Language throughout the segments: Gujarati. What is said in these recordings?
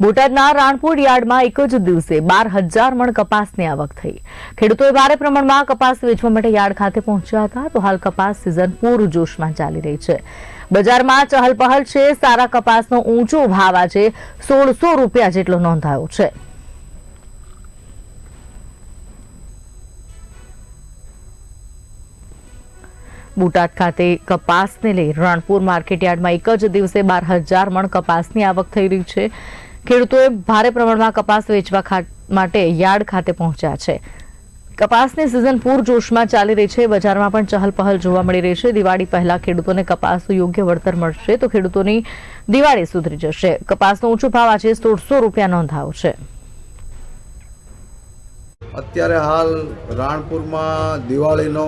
બોટાદના રાણપુર યાર્ડમાં એક જ દિવસે બાર હજાર મણ કપાસની આવક થઈ. ખેડૂતોએ ભારે પ્રમાણમાં કપાસ વેચવા માટે યાર્ડ ખાતે પહોંચ્યા હતા, તો હાલ કપાસ સિઝન પૂરજોશમાં ચાલી રહી છે. બજારમાં ચહલપહલ છે, સારા કપાસનો ઊંચો ભાવ આજે સોળસો રૂપિયા જેટલો નોંધાયો છે. બોટાદ ખાતે કપાસને લઈ રણપુર માર્કેટયાર્ડમાં એક જ દિવસે બાર હજાર મણ કપાસની આવક થઈ રહી છે. ખેડૂતોએ ભારે પ્રમાણમાં કપાસ વેચવા માટે યાર્ડ ખાતે પહોંચ્યા છે. કપાસની સિઝન પૂરજોશમાં ચાલી રહી છે. બજારમાં પણ ચહલપહલ જોવા મળી રહી છે. દિવાળી પહેલા ખેડૂતોને કપાસનું યોગ્ય વળતર મળશે તો ખેડૂતોની દિવાળી સુધરી જશે. કપાસનો ઊંચો ભાવ આજે સોળસો રૂપિયા નોંધાયો છે. અત્યારે હાલ રાણપુરમાં દિવાળીનો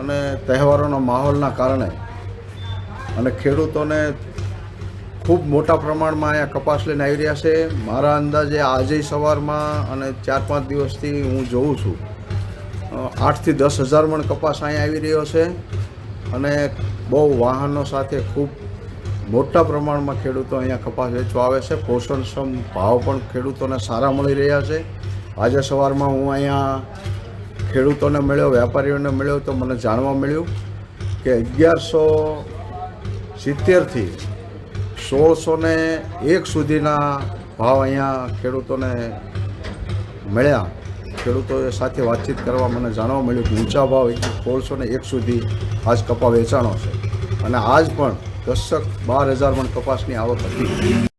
અને તહેવારોના માહોલના કારણે અને ખેડૂતોને ખૂબ મોટા પ્રમાણમાં અહીંયા કપાસ લઈને આવી રહ્યા છે. મારા અંદાજે આજે સવારમાં અને ચાર પાંચ દિવસથી હું જોઉં છું. આઠથી દસ હજાર મણ કપાસ અહીંયા આવી રહ્યો છે અને બહુ વાહનો સાથે ખૂબ મોટા પ્રમાણમાં ખેડૂતો અહીંયા કપાસ વેચવા આવે છે. પોષણક્ષમ ભાવ પણ ખેડૂતોને સારા મળી રહ્યા છે. આજે સવારમાં હું અહીંયા ખેડૂતોને મળ્યો વેપારીઓને મળ્યો તો મને જાણવા મળ્યું કે અગિયારસો સિત્તેરથી સોળસો ને એક સુધીના ભાવ અહીંયા ખેડૂતોને મળ્યા. ખેડૂતો સાથે વાતચીત કરવા મને જાણવા મળ્યું કે ઊંચા ભાવ સોળસો ને એક સુધી આજ કપા વેચાણો છે. અને આજ પણ દશક બાર હજાર મણ કપાસની આવક હતી.